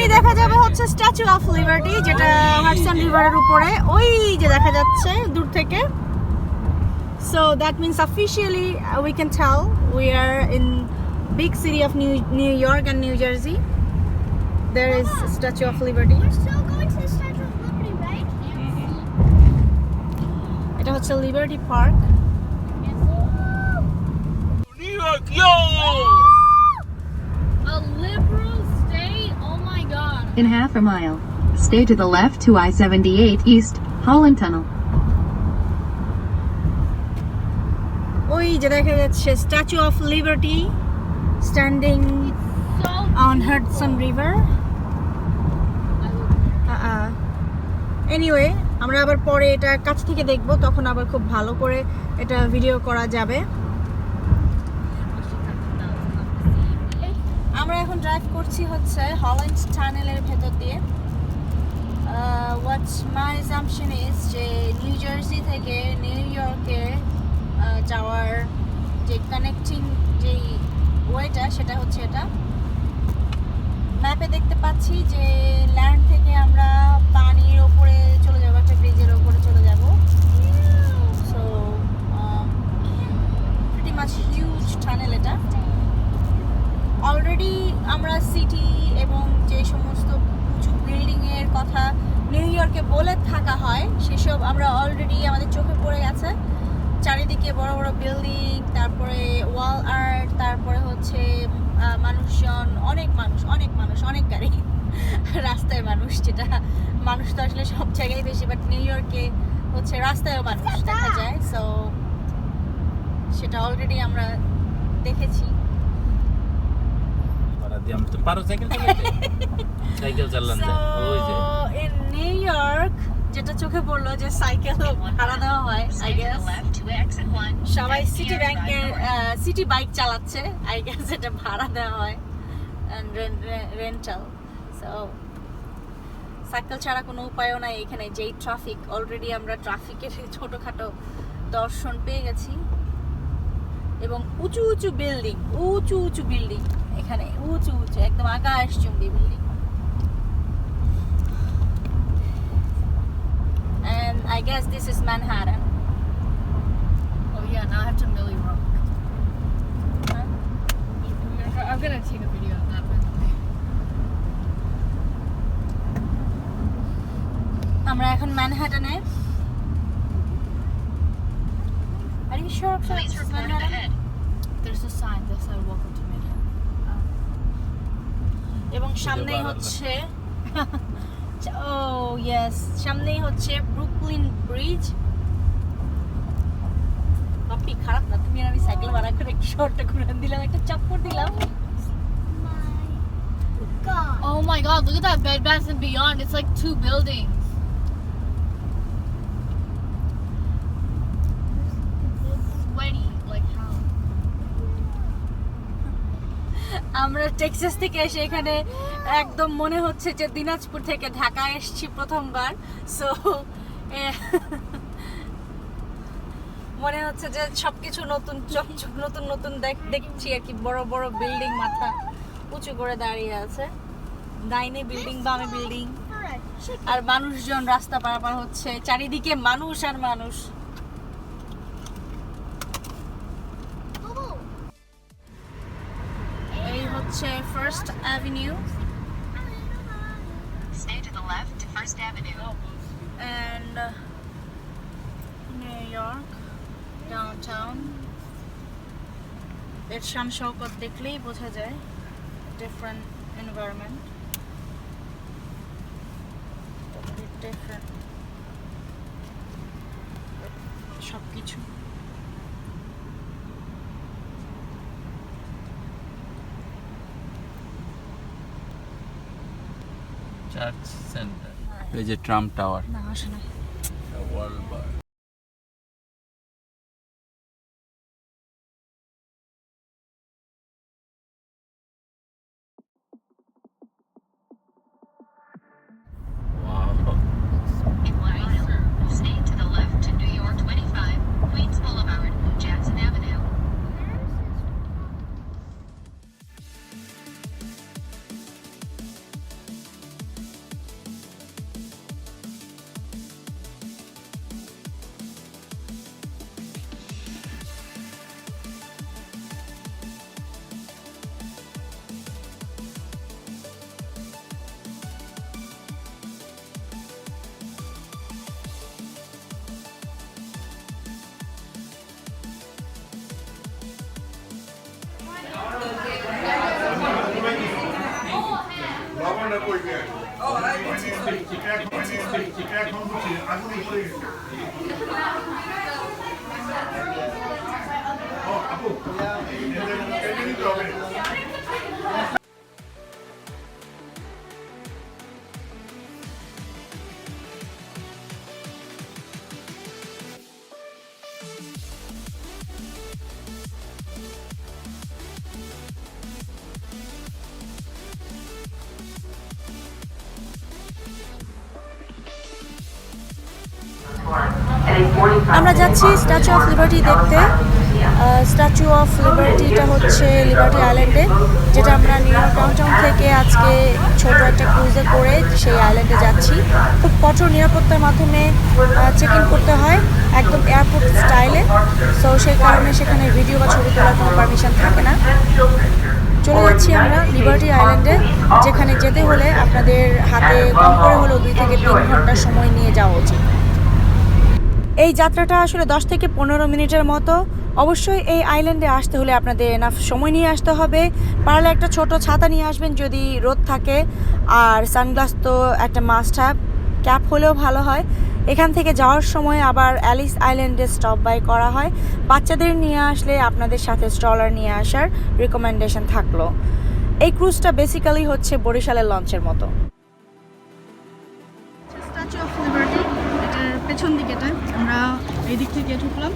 এখনই দেখা যাবে হচ্ছে স্ট্যাচু অফ লিবার্টি যেটা হাটসন রিভারের উপরে। ওই যে দেখা যাচ্ছে দূর থেকে। So that means officially we can tell we are in big city of New New York and New Jersey there is Statue of Liberty এটা হচ্ছে Liberty Park New York In half a mile, stay to the left to I-78 East, Holland Tunnel. ওই যে দেখা যাচ্ছে Statue of Liberty standing on Hudson River anyway আমরা আবার পরে এটা কাছ থেকে দেখব তখন আবার খুব ভালো করে এটা ভিডিও করা যাবে। আমরা এখন ড্রাইভ করছি হচ্ছে হল্যান্ড টানেলের ভেতর দিয়ে। হোয়াটস মাই অ্যাসাম্পশন ইজ যে নিউ জার্সি থেকে নিউ ইয়র্কে যাওয়ার যে কানেক্টিং যেই ওয়েটা, সেটা হচ্ছে এটা। ম্যাপে দেখতে পাচ্ছি যে ল্যান্ড থেকে আমরা পানির ওপরে চলে যাব, একটা ব্রিজের ওপরে চলে যাব। So pretty much huge tunnel এটা। অলরেডি আমরা সিটি এবং যে সমস্ত উঁচু বিল্ডিংয়ের কথা নিউ ইয়র্কে বলে থাকা হয়, সেসব আমরা অলরেডি আমাদের চোখে পড়ে গেছে। চারিদিকে বড় বড় বিল্ডিং তারপরে ওয়াল আর্ট তারপরে হচ্ছে মানুষজন, অনেক মানুষ অনেক মানুষ, অনেক গাড়ি। রাস্তায় মানুষ, যেটা মানুষ তো আসলে সব জায়গায় বেশি বাট নিউ ইয়র্কে হচ্ছে রাস্তায়ও মানুষ, দেখা যায়। সো সেটা অলরেডি আমরা দেখেছি। Diam tu paro cycle চালাতে সাইকেল চালান So, ওই যে। in New York যেটা চোখে পড়ল যে সাইকেল ভাড়া দেওয়া হয় আই গেস সবাই সিটি ব্যাংকের সিটি বাইক চালাচ্ছে আই গেস এটা ভাড়া দেওয়া হয়। রেন্টাল সো সাইকেল ছাড়া কোনো উপায়ও নাই এখানে যেই ট্রাফিক অলরেডি আমরা ট্রাফিকের ছোটখাটো দর্শন পেয়ে গেছি। এবং উঁচু উঁচু বিল্ডিং উঁচু উঁচু বিল্ডিং এখানে উঁচু উঁচু একদম আকাশ Chumbi building and I guess this is Manhattan. Oh yeah, now I have to Millie Rock. Huh? I'm gonna take a video of that by the way. আমরা এখন ম্যানহাটনে Are you sure of this is Manhattan? There's a sign that said welcome to Manhattan. এবং সামনেই হচ্ছে ও yes সামনেই হচ্ছে Brooklyn bridge বাপি খারাপ না তুমি আমি সাইকেল ভাড়া করে একটু শর্টটা ঘুরে দিলাম একটা চাপ্পর দিলাম. Oh my god, look at that Bed Bath and Beyond. It's like two buildings. Sweaty, like how? আমরা টেক্সাস থেকে এসে এখানে একদম মনে হচ্ছে যে দিনাজপুর থেকে ঢাকা এসেছি প্রথমবার। সো মনে হচ্ছে যে সবকিছু নতুন, চকচক নতুন নতুন দেখ- দেখছি আর কি। বড় বড় বিল্ডিং মাথা উঁচু করে দাঁড়িয়ে আছে। ডাইনে বিল্ডিং বামে বিল্ডিং. আর মানুষজন রাস্তা পারাপার হচ্ছে। চারিদিকে মানুষ আর মানুষ। হচ্ছে First Avenue Stay to the left to First Avenue. and uh, New York downtown. এর শান শৌকত দেখলেই বোঝা যায় ডিফারেন্ট এনভায়রনমেন্ট ডিফারেন্ট সব কিছু চার্চ সেন্টার এই যে ট্রাম্প টাওয়ার। না আসলে ওয়ার্ল্ড এখন হচ্ছে আগুন পড়ে গেছে ও আপু এটা নিতে হবে যাচ্ছি স্ট্যাচু অফ লিবার্টি দেখতে। স্ট্যাচু অফ লিবার্টিটা হচ্ছে লিবার্টি আইল্যান্ডে যেটা আমরা নিউ ইয়র্ক ডাউনটাউন থেকে আজকে ছোট একটা ক্রুজে করে সেই আইল্যান্ডে যাচ্ছি। খুব কঠোর নিরাপত্তার মাধ্যমে চেক ইন করতে হয় একদম এয়ারপোর্ট স্টাইলে সো সেই কারণে সেখানে ভিডিও বা ছবি তোলার কোনো পারমিশন থাকে না। চলে যাচ্ছি আমরা লিবার্টি আইল্যান্ডে যেখানে যেতে হলে আপনাদের হাতে কম করে হলেও দুই থেকে তিন ঘণ্টা সময় নিয়ে যাওয়া উচিত। এই যাত্রাটা আসলে দশ থেকে পনেরো মিনিটের মতো। অবশ্যই এই আইল্যান্ডে আসতে হলে আপনাদের এনাফ সময় নিয়ে আসতে হবে। পারলে একটা ছোট ছাতা নিয়ে আসবেন যদি রোদ থাকে। আর সানগ্লাস তো একটা মাস্ট হ্যাভ ক্যাপ হলেও ভালো হয়। এখান থেকে যাওয়ার সময় আবার অ্যালিস আইল্যান্ডে স্টপ বাই করা হয়। বাচ্চাদের নিয়ে আসলে আপনাদের সাথে স্ট্রলার নিয়ে আসার রিকমেন্ডেশন থাকল। এই ক্রুজটা বেসিক্যালি হচ্ছে বরিশালের লঞ্চের মতো। পেছন দিকেটা আমরা এই দিক থেকে ঢুকলাম।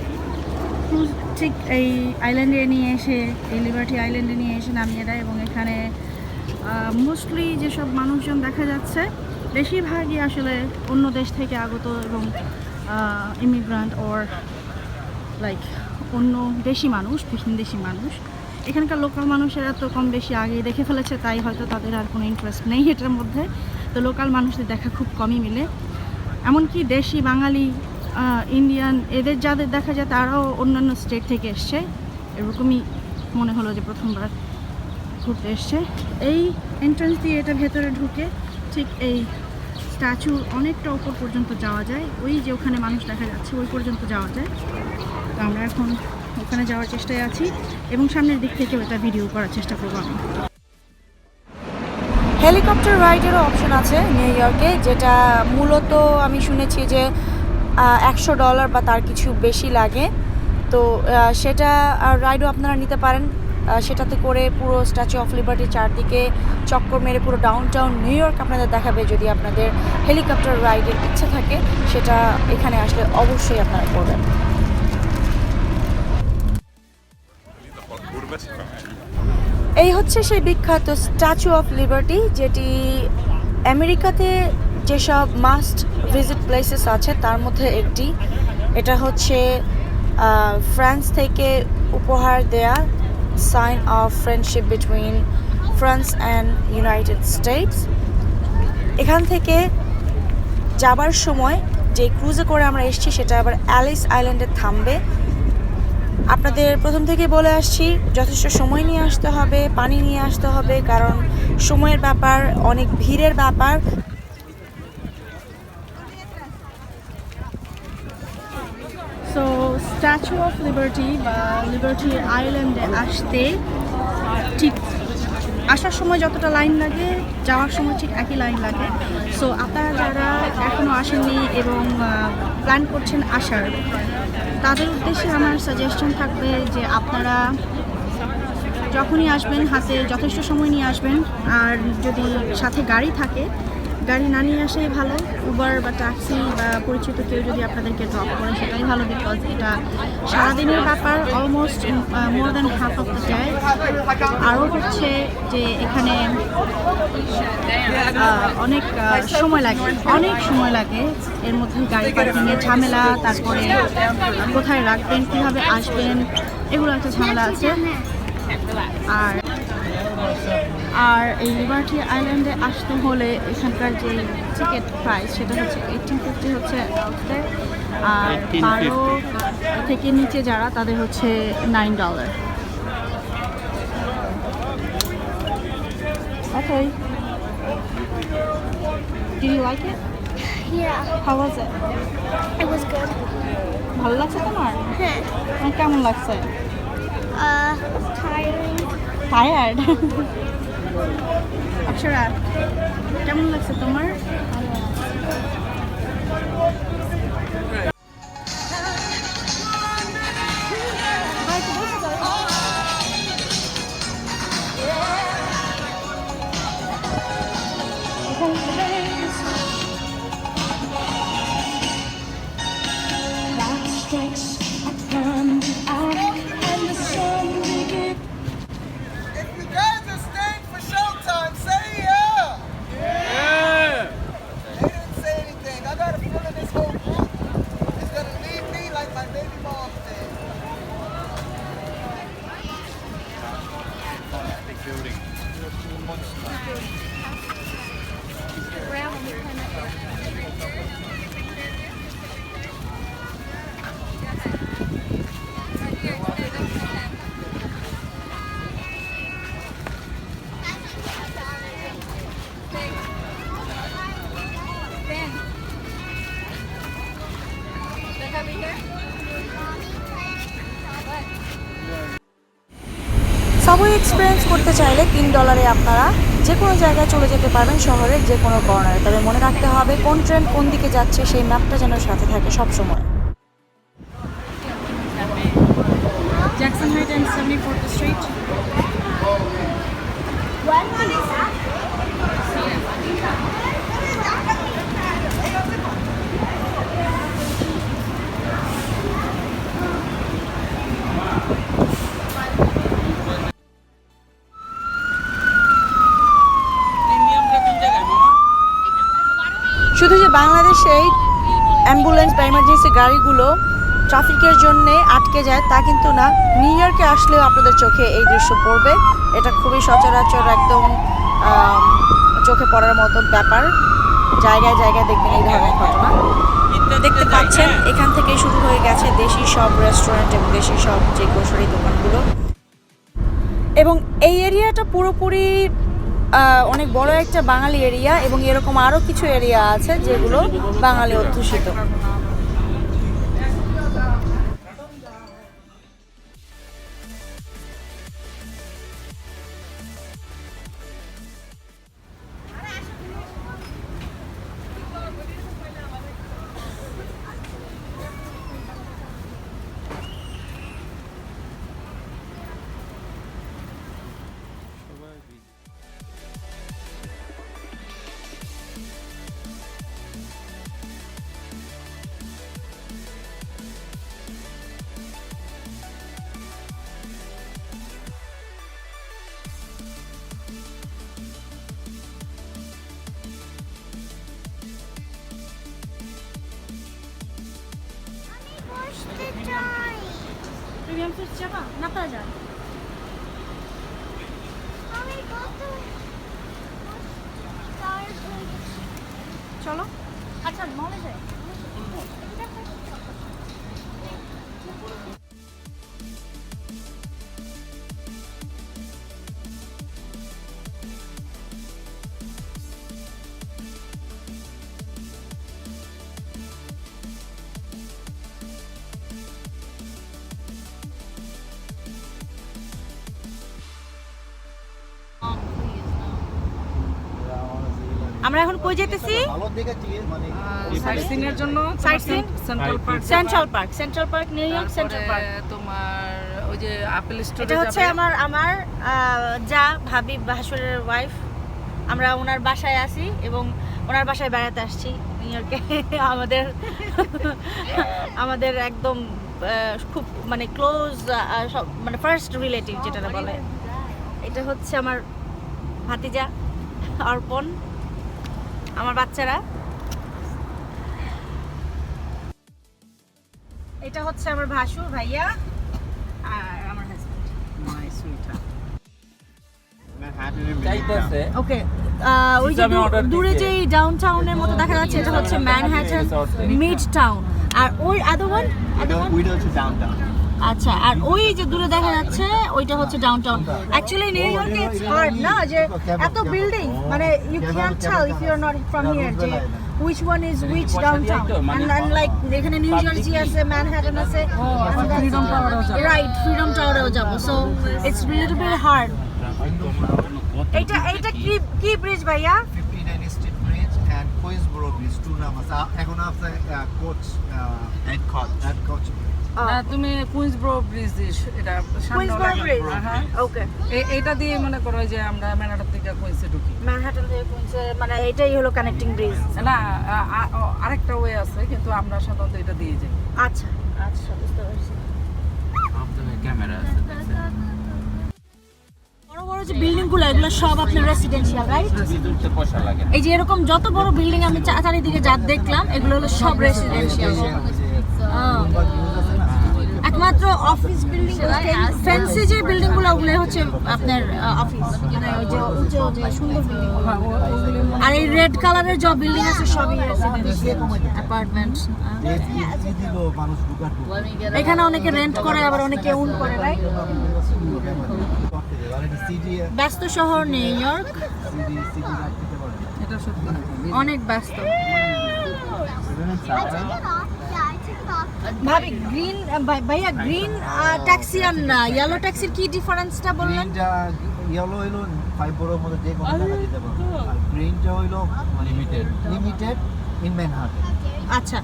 ঠিক এই আইল্যান্ডে নিয়ে এসে, এই লিবার্টি আইল্যান্ডে নিয়ে এসে নামিয়ে দেয় এবং এখানে মোস্টলি যেসব মানুষজন দেখা যাচ্ছে, বেশিরভাগই আসলে অন্য দেশ থেকে আগত এবং ইমিগ্রান্ট ওর লাইক অন্য দেশি মানুষ দেশি মানুষ। এখানকার লোকাল মানুষেরা তো কম বেশি আগেই দেখে ফেলেছে, তাই হয়তো তাদের আর কোনো ইন্টারেস্ট নেই এটার মধ্যে। তো লোকাল মানুষদের দেখা খুব কমই মিলে। এমনকি দেশি, বাঙালি ইন্ডিয়ান এদের যাদের দেখা যায় তারাও অন্যান্য স্টেট থেকে এসছে। এরকমই মনে হলো যে প্রথমবার ঘুরতে এসছে। এই এন্ট্রান্স দিয়ে এটা ভেতরে ঢুকে ঠিক এই স্ট্যাচুর অনেকটা ওপর পর্যন্ত যাওয়া যায়। ওই যে ওখানে মানুষ দেখা যাচ্ছে, ওই পর্যন্ত যাওয়া যায়। তো আমরা এখন ওখানে যাওয়ার চেষ্টায় আছি এবং সামনের দিক থেকে এটা ভিডিও করার চেষ্টা করব আমি। হেলিকপ্টার রাইডেরও অপশন আছে নিউ ইয়র্কে, যেটা মূলত আমি শুনেছি যে একশো ডলার বা তার কিছু বেশি লাগে। তো সেটা রাইডও আপনারা নিতে পারেন। সেটাতে করে পুরো স্ট্যাচু অফ লিবার্টি চারদিকে চক্কর মেরে পুরো ডাউন টাউন নিউ ইয়র্ক আপনাদের দেখাবে যদি আপনাদের হেলিকপ্টার রাইডের ইচ্ছা থাকে। সেটা এখানে আসলে অবশ্যই আপনারা করবেন। এই হচ্ছে সেই বিখ্যাত স্ট্যাচু অফ লিবার্টি যেটি আমেরিকাতে যেসব মাস্ট ভিজিট প্লেসেস আছে, তার মধ্যে একটি। এটা হচ্ছে ফ্রান্স থেকে উপহার দেয়া sign of friendship between France and United States এখান থেকে যাবার সময় যে ক্রুজে করে আমরা এসেছি, সেটা আবার অ্যালিস আইল্যান্ডে থামবে। আপনাদের প্রথম থেকে বলে আসছি, যথেষ্ট সময় নিয়ে আসতে হবে, পানি নিয়ে আসতে হবে, কারণ সময়ের ব্যাপার, অনেক ভিড়ের ব্যাপার। সো স্ট্যাচু অফ লিবার্টি বা লিবার্টি আইল্যান্ডে আসতে ঠিক আসার সময় যতটা লাইন লাগে, যাওয়ার সময় ঠিক একই লাইন লাগে। সো আপনারা যারা এখনও আসেননি এবং প্ল্যান করছেন আসার তাদের উদ্দেশ্যে আমার সাজেশন থাকবে যে আপনারা যখনই আসবেন, হাতে যথেষ্ট সময় নিয়ে আসবেন। আর যদি সাথে গাড়ি থাকে গাড়ি না নিয়ে আসাই ভালো। উবার বা ট্যাক্সি বা পরিচিত কেউ যদি আপনাদেরকে ড্রপ করে, সেটাই ভালো বিকজ এটা সারাদিনের ব্যাপার almost more than half of the day আরও হচ্ছে যে এখানে অনেক সময় লাগে, অনেক সময় লাগে এর মধ্যে গাড়ি পার্কিংয়ের ঝামেলা, তারপরে কোথায় রাখবেন, কীভাবে আসবেন, এগুলো একটা ঝামেলা আছে। আর আর এই লিবার্টি আইল্যান্ডে আসতে হলে এখানকার যে টিকিট প্রাইস সেটা হচ্ছে এইটিন ফিফটি হচ্ছে আর 1850 বারো থেকে নিচে যারা তাদের হচ্ছে nine dollar Okay. Do you like it? Yeah, How was it? it was good. ভালো লাগছে তোমার Huh. আমার কেমন লাগছে Uh, tiring. টায়ার্ড অক্ষরা কেমন লাগছে তোমার? সাবওয়ে এক্সপিরিয়েন্স করতে চাইলে তিন ডলারে আপনারা যে কোনো জায়গায় চলে যেতে পারবেন শহরের যে কোনো কর্নারে তবে মনে রাখতে হবে কোন ট্রেন কোন দিকে যাচ্ছে সেই ম্যাপটা যেন সাথে থাকে সবসময়। And seventy fourth street is যে বাংলাদেশে এই অ্যাম্বুলেন্স বা এমার্জেন্সি গাড়িগুলো ট্রাফিকের জন্য আটকে যায়, তা কিন্তু না। নিউ ইয়র্কে আসলেও আপনাদের চোখে এই দৃশ্য পড়বে। এটা খুবই সচরাচর একদম চোখে পড়ার মতো ব্যাপার। জায়গায় জায়গায় দেখবেন এই ধরনের ঘটনা। দেখতে পাচ্ছেন, এখান থেকে শুরু হয়ে গেছে দেশি সব রেস্টুরেন্ট এবং দেশি সব যে গ্রোসারি দোকানগুলো। এবং এই এরিয়াটা পুরোপুরি অনেক বড় একটা বাঙালি এরিয়া এবং এরকম আরও কিছু এরিয়া আছে যেগুলো বাঙালি অধ্যুষিত। আমরা এখন কই যেতেছি সাইট সিং এর জন্য sight Central Park Central Park Central Park New York Central Park তোমার ওই যে আপেল স্টোরে এটা হচ্ছে আমার আমার যা ভাবি ভাসুরের ওয়াইফ আমরা ওনার বাসায় আছি এবং ওনার বাসায় বেড়াতে আসছি নিউ ইয়র্কে আমাদের আমাদের একদম খুব মানে ক্লোজ সব মানে ফার্স্ট রিলেটিভ যেটা বলে। এটা হচ্ছে আমার ভাতিজা অর্পণ। আমার বাচ্চারা। এটা হচ্ছে আমার ভাসুর ভাইয়া আর আমার হাজবেন্ড মাই সুইটার ওকে ওই যে Pizza আমি দূ- order দূরে। যে ডাউন টাউনের মতো দেখা যাচ্ছে এটা হচ্ছে ম্যানহ্যাটন মিড টাউন আর ওই আদার ওয়ান আদার ওয়ান আচ্ছা আর ওই যে দূরে দেখা যাচ্ছে ওইটা হচ্ছে ডাউন টাউন অ্যাকচুয়ালি নিউ ইয়র্কে ইটস হার্ড না যে এত বিল্ডিং মানে you can tell if you are not from here যে which one is which downtown and and like এখানে নিউ জার্সি আছে ম্যানহাটন আছে ফ্রিডম টাওয়ারও যাব। রাইট ফ্রিডম টাওয়ারও যাব। So it's really very hard কত এইটা এইটা কি কি ব্রিজ ভাইয়া? 59 street bridge and Queensboro bridge two নাম আছে এখন আছে coach Head coach. At coach না তুমি কুইন্সব্রো ব্রিজ দিস এটা কুইন্সবরো ব্রিজ হ্যাঁ ওকে। এ- এইটা দিয়ে মনে করো যে আমরা ম্যানাটার থেকে কুইন্সে ঢুকি। ম্যানহাটন থেকে কুইন্সে মানে এটাই হলো কানেক্টিং ব্রিজ না আরেকটা ওয়ে আছে কিন্তু আমরা সাধারণত এটা দিয়ে যাই। আচ্ছা আচ্ছা বুঝতে পারছি। ক্যামেরা আছে বড় বড় যে বিল্ডিংগুলো এগুলো সব আপনার রেসিডেন্সিয়াল রাইট লাগে না। এই যে এরকম যত বড় বিল্ডিং আমি চা- চারিদিকে যা দেখলাম এগুলো হলো সব রেসিডেন্সিয়াল একমাত্র অফিস বিল্ডিং ফ্যান্সি যে বিল্ডিংগুলো ওগুলো হচ্ছে আপনার অফিস মানে ওই যে উঁচু যে সুন্দর বিল্ডিং আর এই রেড কালারের যে বিল্ডিং আছে সবই অ্যাপার্টমেন্ট me get এখানে অনেকে রেন্ট করে আবার অনেকে উন করে রাইট ব্যস্ত শহর নিউ ইয়র্ক। অনেক ব্যস্ত। ভাবি গ্রিন ভাইয়া গ্রিন ট্যাক্সি আর ইয়েলো ট্যাক্সির কি ডিফারেন্সটা বললেন? ইয়েলো হইল ফাইভ বড়োর মধ্যে যে কোনো টাকা দিতে পারবে আর গ্রিনটা হইল Limited. লিমিটেড ইন ম্যানহাটন আচ্ছা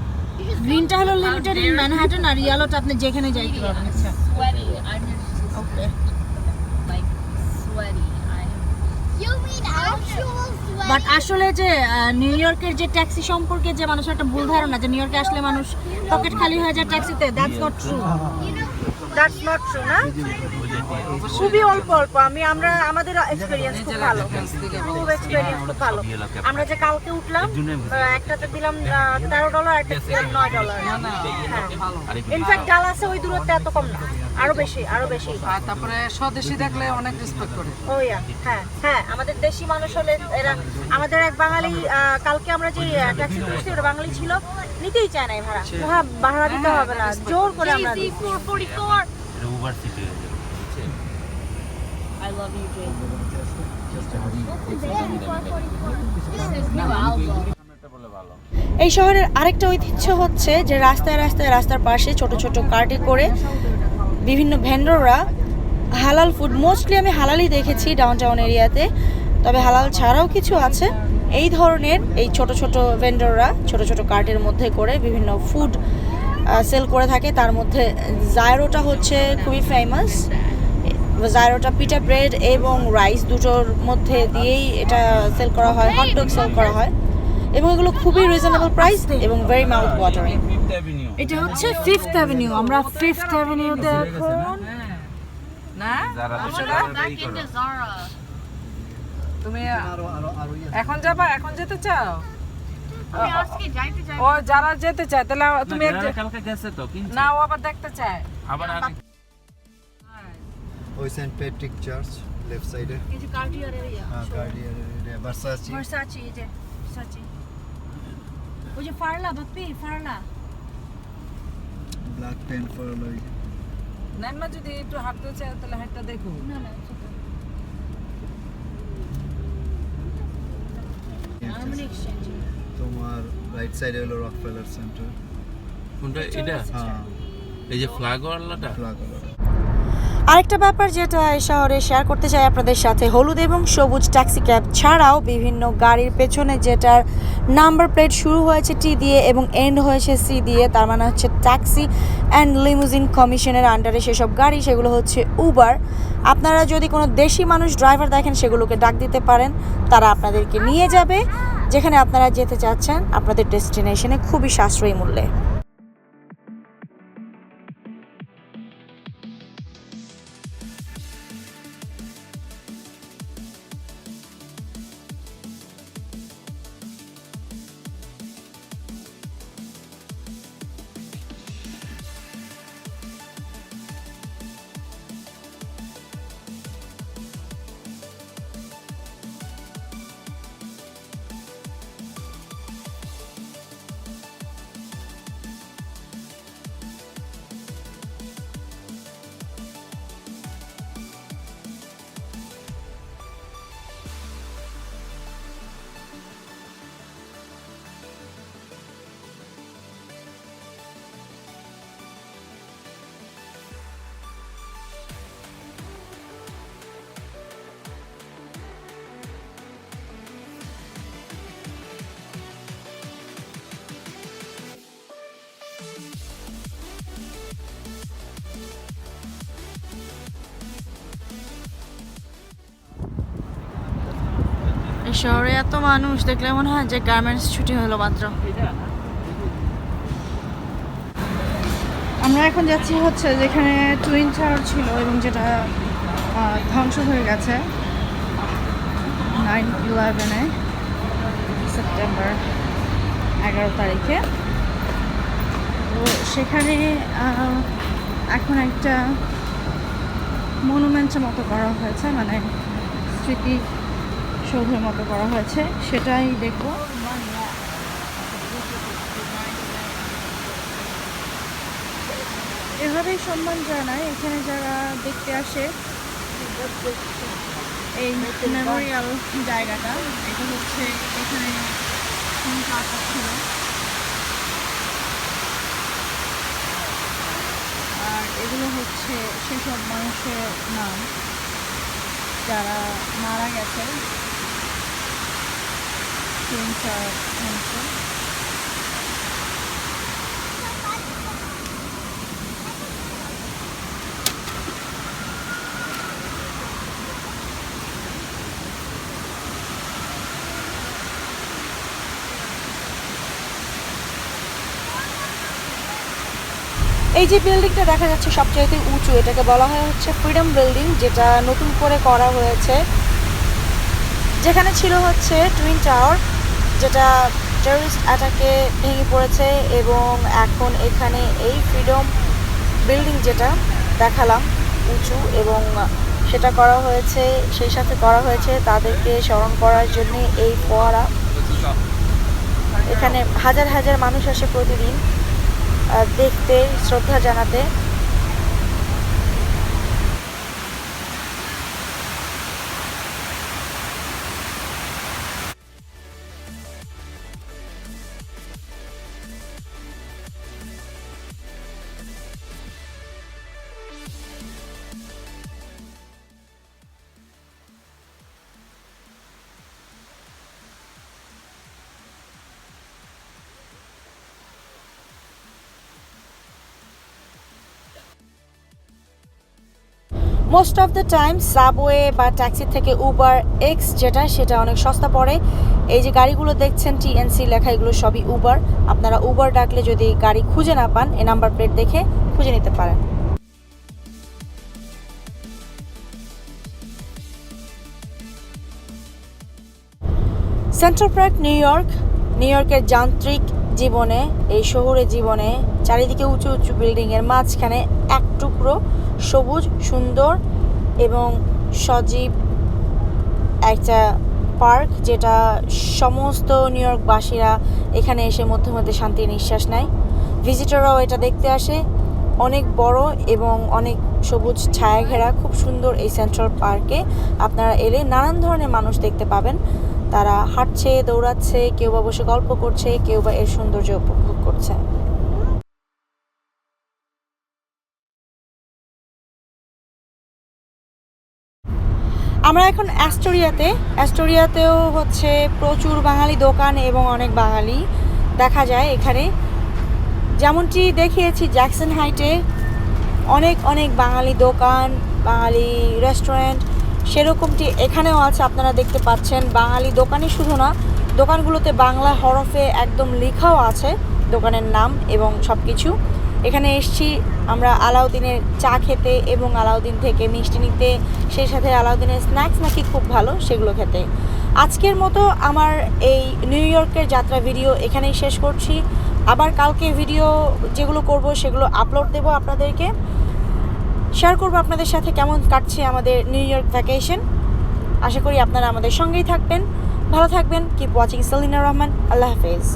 গ্রিনটা হলো লিমিটেড ইন ম্যানহাটন আর ইয়েলোটা আপনি যেখানে যাইতে পারবেন। আচ্ছা। Okay You mean actual? But আসলে যে নিউ ইয়র্কের যে ট্যাক্সি সম্পর্কে যে মানুষের একটা ভুল ধারণা যে নিউ ইয়র্কে আসলে মানুষ পকেট খালি হয়ে যায় ট্যাক্সিতে that's not true that's not true না? খুবই অল্প অল্প। আমি আমরা আমাদের এক্সপিরিয়েন্স খুব ভালো। খুব এক্সপিরিয়েন্স খুব ভালো। আমরা যে কালকে উঠলাম একটাতে দিলাম তেরো ডলার একটা দিলাম নয় ডলার হ্যাঁ। ইনফ্যাক্ট ডালাসে ওই দূরত্ব এত কম না। আরও বেশি আরও বেশি। আর তারপরে স্বদেশি দেখলে অনেক রেসপেক্ট করে। ও হ্যাঁ হ্যাঁ। আমাদের দেশি মানুষ হলে এরা আমাদের এক বাঙালি কালকে আমরা যে ট্যাক্সি করছি ওটা বাঙালি ছিল নিতেই চায় না এই ভাড়া। হ্যাঁ ভাড়া দিতে হবে না। জোর করে আমরা দিই। Jay-Z 444. এটা উবার সিটি হয়ে যাবে বুঝছেন? I love you, Jay. এই শহরের আরেকটা ঐতিহ্য হচ্ছে যে রাস্তায় রাস্তায় রাস্তার পাশে ছোট ছোট কার্টে করে বিভিন্ন ভেন্ডররা হালাল ফুড মোস্টলি আমি হালালই দেখেছি ডাউনটাউন এরিয়াতে তবে হালাল ছাড়াও কিছু আছে। এই ধরনের এই ছোট ছোট ভেন্ডররা ছোট ছোট কার্টের মধ্যে করে বিভিন্ন ফুড সেল করে থাকে। তার মধ্যে জায়রোটা হচ্ছে খুবই ফেমাস জায়রোটা পিটা ব্রেড এবং রাইস দুটোর মধ্যে দিয়েই এটা সেল করা হয় হটডগ সেল করা হয়। এবং এগুলো খুবই রিজনেবল প্রাইস এবং ভেরি মাউথ ওয়াটারিং এটা হচ্ছে ফিফথ অ্যাভিনিউ আমরা ফিফথ অ্যাভিনিউতে এখন না. তুমি আরও আরও আরও ইয়ে এখন যাবা? এখন যেতে চাও? ও যারা যেতে চায় তাহলে তুমি না ও আবার দেখতে চায়। আবার ওই সেন্ট প্যাট্রিক চার্চ লেফট সাইডে। এই যে কার্টিয়ার এরিয়া হ্যাঁ গার্ডিয়ান ভার্সাচি ভার্সাচি এই যে ভার্সাচি ওই যে ফারলা Bappi ফারলা। Black pen for like Naima যদি একটু হাঁটতে চায় তাহলে হাঁটটা দেখো। না না. তোমার রাইট সাইডে হলো রকফেলার সেন্টার কোনটা এটা? হ্যাঁ। এই যে ফ্ল্যাগ ওয়ালাটা? ফ্ল্যাগ হলো আরেকটা ব্যাপার যেটা এই শহরে শেয়ার করতে চাই আপনাদের সাথে, হলুদ এবং সবুজ ট্যাক্সি ক্যাব ছাড়াও বিভিন্ন গাড়ির পেছনে যেটার নাম্বার প্লেট শুরু হয়েছে টি দিয়ে এবং এন্ড হয়েছে সি দিয়ে, তার মানে হচ্ছে ট্যাক্সি অ্যান্ড লিমুজিন কমিশনের আন্ডারে সেসব গাড়ি, সেগুলো হচ্ছে উবার আপনারা যদি কোনো দেশি মানুষ ড্রাইভার দেখেন, সেগুলোকে ডাক দিতে পারেন। তারা আপনাদেরকে নিয়ে যাবে। যেখানে আপনারা যেতে চাচ্ছেন, আপনাদের ডেস্টিনেশনে খুবই সাশ্রয়ী মূল্যে। শহরে এত মানুষ, দেখলে মনে হয় যে গার্মেন্টস ছুটি হলো মাত্র। আমরা এখন যাচ্ছি হচ্ছে যেখানে টুইন টাওয়ার ছিল এবং যেটা ধ্বংস হয়ে গেছে। নাইন ইলেভেনে সেপ্টেম্বর এগারো তারিখে। তো সেখানে এখন একটা মনুমেন্টের মতো করা হয়েছে মানে স্মৃতি সৌধের মতো করা হয়েছে, সেটাই দেখব। এভাবেই সম্মান জানায়, এখানে যারা দেখতে আসে, এই মেমোরিয়াল জায়গাটা, এটা হচ্ছে এখানে ছিল। আর এগুলো হচ্ছে সেসব মানুষের নাম, যারা মারা গেছে। এই যে বিল্ডিংটা দেখা যাচ্ছে সবচাইতে উঁচু, এটাকে বলা হয় হচ্ছে ফ্রিডম বিল্ডিং যেটা নতুন করে করা হয়েছে। যেখানে ছিল হচ্ছে টুইন টাওয়ার যেটা টেররিস্ট অ্যাটাকে ভেঙে পড়েছে এবং এখন এখানে এই ফ্রিডম বিল্ডিং যেটা দেখালাম উঁচু এবং সেটা করা হয়েছে, সেই সাথে করা হয়েছে তাদেরকে স্মরণ করার জন্য এই ফোয়ারা। এখানে হাজার হাজার মানুষ আসে প্রতিদিন দেখতে, শ্রদ্ধা জানাতে। Most of the time subway বা ট্যাক্সি থেকে উবার এক্স যেটা, সেটা অনেক সস্তা পড়ে। এই যে গাড়িগুলো দেখছেন টিএনসি লেখা, এগুলো সবই উবার আপনারা উবার ডাকলে যদি গাড়ি খুঁজে না পান এই নাম্বার প্লেট দেখে খুঁজে নিতে পারেন। সেন্ট্রাল পার্ক নিউ ইয়র্ক নিউ ইয়র্কের যান্ত্রিক জীবনে, এই শহুরে জীবনে, চারিদিকে উঁচু উঁচু বিল্ডিংয়ের মাঝখানে এক টুকরো সবুজ, সুন্দর এবং সজীব একটা পার্ক যেটা সমস্ত নিউ ইয়র্কবাসীরা এখানে এসে মধ্যে মধ্যে শান্তির নিঃশ্বাস নেয়। ভিজিটররাও এটা দেখতে আসে। অনেক বড় এবং অনেক সবুজ ছায়া ঘেরা খুব সুন্দর এই সেন্ট্রাল পার্কে আপনারা এলে নানান ধরনের মানুষ দেখতে পাবেন। তারা হাঁটছে, দৌড়াচ্ছে, কেউ বা বসে গল্প করছে, কেউ বা এর সৌন্দর্য উপভোগ করছে। আমরা এখন অ্যাস্টোরিয়াতে। অ্যাস্টোরিয়াতেও হচ্ছে প্রচুর বাঙালি দোকান এবং অনেক বাঙালি দেখা যায় এখানে। যেমনটি দেখিয়েছি, জ্যাকসন হাইটে অনেক অনেক বাঙালি দোকান, বাঙালি রেস্টুরেন্ট সেরকমটি এখানেও আছে, আপনারা দেখতে পাচ্ছেন। বাঙালি দোকানই শুধু না, দোকানগুলোতে বাংলা হরফে একদম লেখাও আছে দোকানের নাম এবং সব কিছু এখানে এসছি। আমরা আলাউদ্দিনের চা খেতে এবং আলাউদ্দিন থেকে মিষ্টি নিতে, সেই সাথে আলাউদ্দিনের স্ন্যাক্স নাকি খুব ভালো, সেগুলো খেতে। আজকের মতো আমার এই নিউ ইয়র্কের যাত্রা ভিডিও এখানেই শেষ করছি। আবার কালকে ভিডিও যেগুলো করব সেগুলো আপলোড দেবো আপনাদেরকে। শেয়ার করব আপনাদের সাথে কেমন কাটছে আমাদের নিউ ইয়র্ক ভ্যাকেশন আশা করি আপনারা আমাদের সঙ্গেই থাকবেন। ভালো থাকবেন। কিপ ওয়াচিং সালিনা রহমান আল্লাহ হাফেজ।